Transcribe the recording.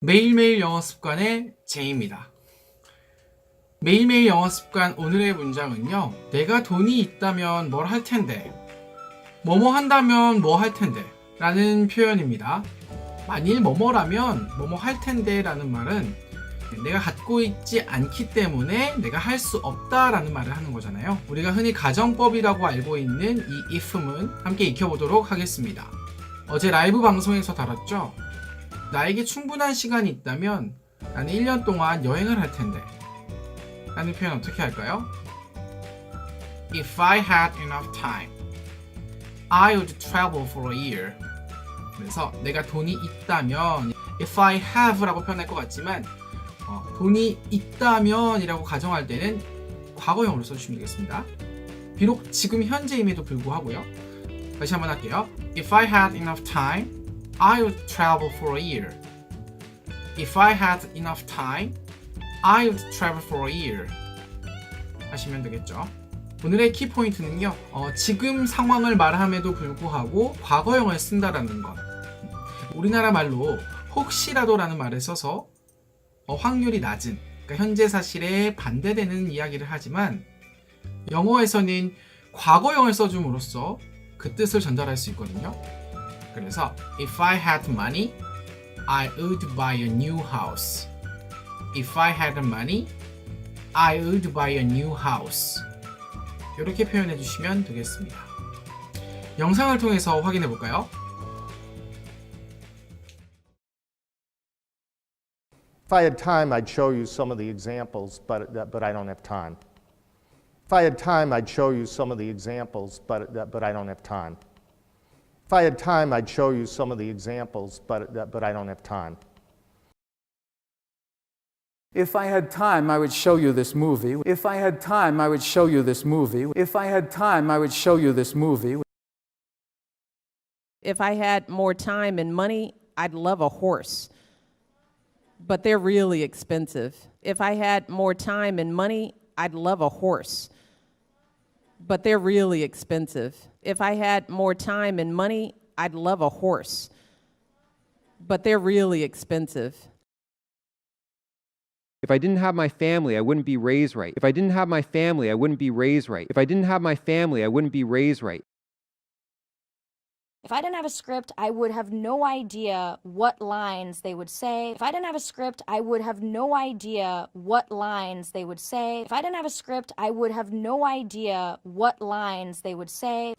매일매일 영어 습관의 제이입니다. 매일매일 영어 습관 오늘의 문장은요. 내가 돈이 있다면 뭘 할 텐데. 뭐뭐 한다면 뭐 할 텐데. 라는 표현입니다. 만일 뭐뭐라면 뭐뭐 할 텐데 라는 말은 내가 갖고 있지 않기 때문에 내가 할 수 없다라는 말을 하는 거잖아요. 우리가 흔히 가정법이라고 알고 있는 이 if은 함께 익혀보도록 하겠습니다. 어제 라이브 방송에서 다뤘죠? 나에게 충분한 시간이 있다면 나는 1년 동안 여행을 할 텐데 라는 표현 어떻게 할까요? If I had enough time, I would travel for a year. 그래서 내가 돈이 있다면 if I have라고 표현할 것 같지만 어, 돈이 있다면이라고 가정할 때는 과거형으로 써주시면 되겠습니다. 비록 지금 현재임에도 불구하고요. 다시 한번 할게요. If I had enough time, I would travel for a year. If I had enough time, I would travel for a year. 하시면 되겠죠. 오늘의 키포인트는요, 어, 지금 상황을 말함에도 불구하고 과거형을 쓴다라는 것. 우리나라 말로 혹시라도라는 말을 써서 어, 확률이 낮은, 그러니까 현재 사실에 반대되는 이야기를 하지만 영어에서는 과거형을 써줌으로써 그 뜻을 전달할 수 있거든요. 그래서 if I had money, I would buy a new house. If I had money, I would buy a new house. 이렇게 표현해 주시면 되겠습니다. 영상을 통해서 확인해 볼까요? If I had time, I'd show you some of the examples, but, but I don't have time. If I had time, I'd show you some of the examples, but, but I don't have time. If I had time, I'd show you some of the examples, but, but I don't have time. If I had time, I would show you this movie. If I had time, I would show you this movie. If I had time, I would show you this movie. If I had more time and money, I'd love a horse. But they're really expensive. If I had more time and money, I'd love a horse. But they're really expensive. If I had more time and money, I'd love a horse. But they're really expensive. If I didn't have my family, I wouldn't be raised right. If I didn't have my family, I wouldn't be raised right. If I didn't have my family, I wouldn't be raised right. If I didn't have a script, I would have no idea what lines they would say. If I didn't have a script, I would have no idea what lines they would say. If I didn't have a script, I would have no idea what lines they would say.